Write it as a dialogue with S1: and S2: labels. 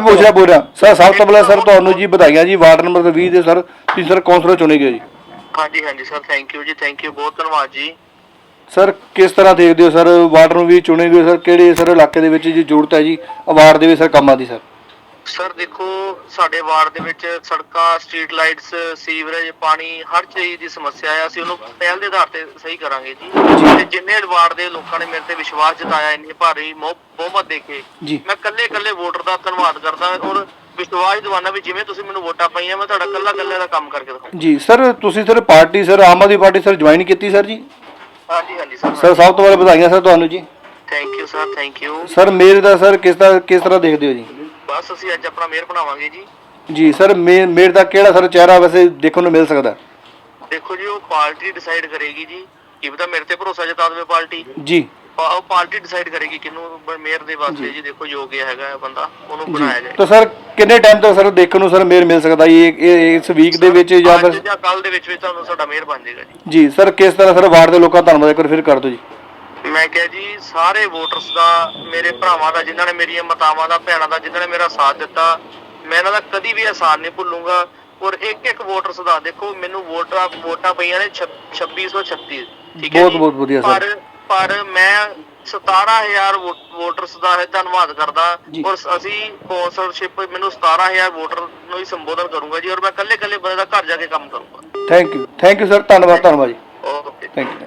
S1: ਪੁੱਛਿਆ ਬੋਲਿਆ ਸਰ ਸਭ ਤੋਂ ਪਹਿਲਾਂ ਸਰ ਤੁਹਾਨੂੰ ਜੀ ਵਧਾਈਆਂ ਜੀ ਵਾਰਡ ਨੰਬਰ 20 ਦੇ ਸਰ ਤੁਸੀਂ ਸਰ ਕੌਂਸਲਰ ਚੁਣੇ ਗਏ ਜੀ।
S2: ਹਾਂਜੀ ਹਾਂਜੀ ਸਰ ਥੈਂਕ ਯੂ ਜੀ ਥੈਂਕ ਯੂ ਬਹੁਤ ਧੰਨਵਾਦ ਜੀ।
S1: ਸਰ ਕਿਸ ਤਰ੍ਹਾਂ ਦੇਖਦੇ ਹੋ ਸਰ ਵਾਰਡ ਨੂੰ ਵੀ ਚੁਣੇ ਗਏ ਸਰ? ਕਿਹੜੇ ਸਰ ਇਲਾਕੇ ਦੇ ਵਿੱਚ ਜੀ ਜ਼ਰੂਰਤ ਹੈ ਜੀ ਅਵਾਰਡ ਦੇ ਵਿੱਚ ਸਰ ਕੰਮਾਂ ਦੀ ਸਰ?
S2: ਸਰ ਦੇਖੋ ਸਾਡੇ ਵਾਰਡ ਦੇ ਵਿੱਚ ਸੜਕਾਂ ਸਟਰੀਟ ਲਾਈਟਸ ਸੀਵਰੇਜ ਪਾਣੀ ਹਰ ਚੀਜ਼ ਦੀ ਸਮੱਸਿਆ ਹੈ ਅਸੀਂ ਉਹਨੂੰ ਪਹਿਲ ਦੇ ਆਧਾਰ ਤੇ ਸਹੀ ਕਰਾਂਗੇ ਜੀ। ਤੇ ਜਿੰਨੇ ਵਾਰਡ ਦੇ ਲੋਕਾਂ ਨੇ ਮੇਰੇ ਤੇ ਵਿਸ਼ਵਾਸ ਜਤਾਇਆ ਇੰਨੀ ਭਾਰੀ ਬਹੁਮਤ ਦੇ ਕੇ ਮੈਂ ਕੱਲੇ ਕੱਲੇ ਵੋਟਰ ਦਾ ਧੰਨਵਾਦ ਕਰਦਾ ਔਰ ਵਿਸ਼ਵਾਸ ਦਿਵਾਨਾ ਵੀ ਜਿਵੇਂ ਤੁਸੀਂ ਮੈਨੂੰ ਵੋਟਾਂ ਪਾਈਆਂ ਮੈਂ ਤੁਹਾਡਾ ਕੱਲਾ ਕੱਲੇ ਦਾ ਕੰਮ ਕਰਕੇ ਦਿਖਾਉਂਗਾ
S1: ਜੀ ਸਰ ਤੁਸੀਂ sir party sir Aam Aadmi party sir join ਕੀਤੀ ਸਰ ਜੀ?
S2: ਹਾਂਜੀ ਹਾਂਜੀ ਸਰ।
S1: ਸਰ ਸਭ ਤੋਂ ਪਹਿਲਾਂ ਵਧਾਈਆਂ ਸਰ ਤੁਹਾਨੂੰ ਜੀ।
S2: Thank you sir thank you
S1: sir ਮੇਰ ਦਾ ਸਰ ਕਿਸ ਤਰ੍ਹਾਂ ਕਿਸ ਤਰ੍ਹਾਂ ਦੇਖਦੇ ਹੋ ਜੀ?
S2: ਬਸ ਅਸੀਂ ਅੱਜ ਆਪਣਾ ਮੇਅਰ ਬਣਾਵਾਂਗੇ ਜੀ।
S1: ਜੀ ਸਰ ਮੇਰ ਦਾ ਕਿਹੜਾ ਸਰ ਚਿਹਰਾ ਵੈਸੇ ਦੇਖਣ ਨੂੰ ਮਿਲ ਸਕਦਾ?
S2: ਦੇਖੋ ਜੀ ਉਹ ਪਾਰਟੀ ਡਿਸਾਈਡ ਕਰੇਗੀ ਜੀ। ਕੀ ਪਤਾ ਮੇਰੇ ਤੇ ਭਰੋਸਾ ਜਤਾ ਦੇਵੇ ਪਾਰਟੀ?
S1: ਜੀ।
S2: ਪਾ- ਉਹ ਪਾਰਟੀ ਡਿਸਾਈਡ ਕਰੇਗੀ ਕਿਹਨੂੰ ਮੇਅਰ ਦੇ ਵਾਸਤੇ ਜੀ। ਦੇਖੋ ਯੋਗ ਹੈਗਾ ਬੰਦਾ ਉਹਨੂੰ
S1: ਜੀ।
S2: ਬਣਾਇਆ ਜਾਏ।
S1: ਤਾਂ ਸਰ ਕਿੰਨੇ ਟਾਈਮ ਤੱਕ ਸਰ ਦੇਖਣ ਨੂੰ ਸਰ ਮੇਰ ਮਿਲ ਸਕਦਾ ਜੀ? ਇਹ- ਇਹ ਇਸ ਵੀਕ ਦੇ ਵਿੱਚ ਜਾਂ
S2: ਅੱਜ
S1: ਫਿਰ
S2: ਜਾਂ ਕੱਲ ਦੇ ਵਿੱਚ ਵਿੱਚ ਤੁਹਾਨੂੰ ਸਾਡਾ ਮੇਅਰ ਬਣ ਜਾਏਗਾ ਜੀ।
S1: ਜੀ ਸਰ ਕਿਸ ਤਰ੍ਹਾਂ ਸਰ ਵਾਰਡ ਦੇ ਲੋਕਾਂ ਦਾ ਧੰਨਵਾਦ ਕਰ ਫਿਰ ਕਰ ਦਿਓ ਜੀ।
S2: ਮੈਂ ਕਿਹਾ ਜੀ ਸਾਰੇ ਵੋਟਰਸ ਦਾ ਮੇਰੇ ਭਰਾਵਾਂ ਦਾ ਜਿਨ੍ਹਾਂ ਨੇ ਮੇਰੀਆਂ ਮਾਤਾਵਾਂ ਦਾ ਭੈਣਾਂ ਦਾ ਜਿਨ੍ਹਾਂ ਨੇ ਮੇਰਾ ਸਾਥ ਦਿੱਤਾ ਮੈਂ ਇਹਨਾਂ ਦਾ ਕਦੀ ਵੀ ਅਹਿਸਾਨ ਨਹੀਂ ਭੁੱਲੂੰਗਾ। ਔਰ ਇੱਕ ਇੱਕ ਵੋਟਰਸ ਦਾ ਦੇਖੋ ਮੈਨੂੰ ਵੋਟਾਂ ਵੋਟਾਂ ਪਈਆਂ ਨੇ 2636 ਠੀਕ ਹੈ
S1: ਬਹੁਤ-? ਬਹੁਤ ਵਧੀਆ ਸਰ।
S2: ਪਰ ਮੈਂ 17000 ਵੋ- ਵੋਟਰਸ ਦਾ ਹੈ ਧੰਨਵਾਦ ਕਰਦਾ। ਔਰ ਅਸੀਂ ਕੌਂਸਲਸ਼ਿਪ ਮੈਨੂੰ 17000 ਵੋਟਰ ਨੂੰ ਹੀ ਸੰਬੋਧਨ ਕਰੂੰਗਾ ਜੀ ਔਰ ਮੈਂ ਕੱਲੇ ਕੱਲੇ ਬੰਦੇ ਦਾ ਘਰ ਜਾ ਕੇ ਕੰਮ ਕਰੂੰਗਾ।
S1: Thank you thank you sir ਧੰਨਵਾਦ ਧੰਨਵਾਦ ਜੀ।
S2: Okay
S1: thank you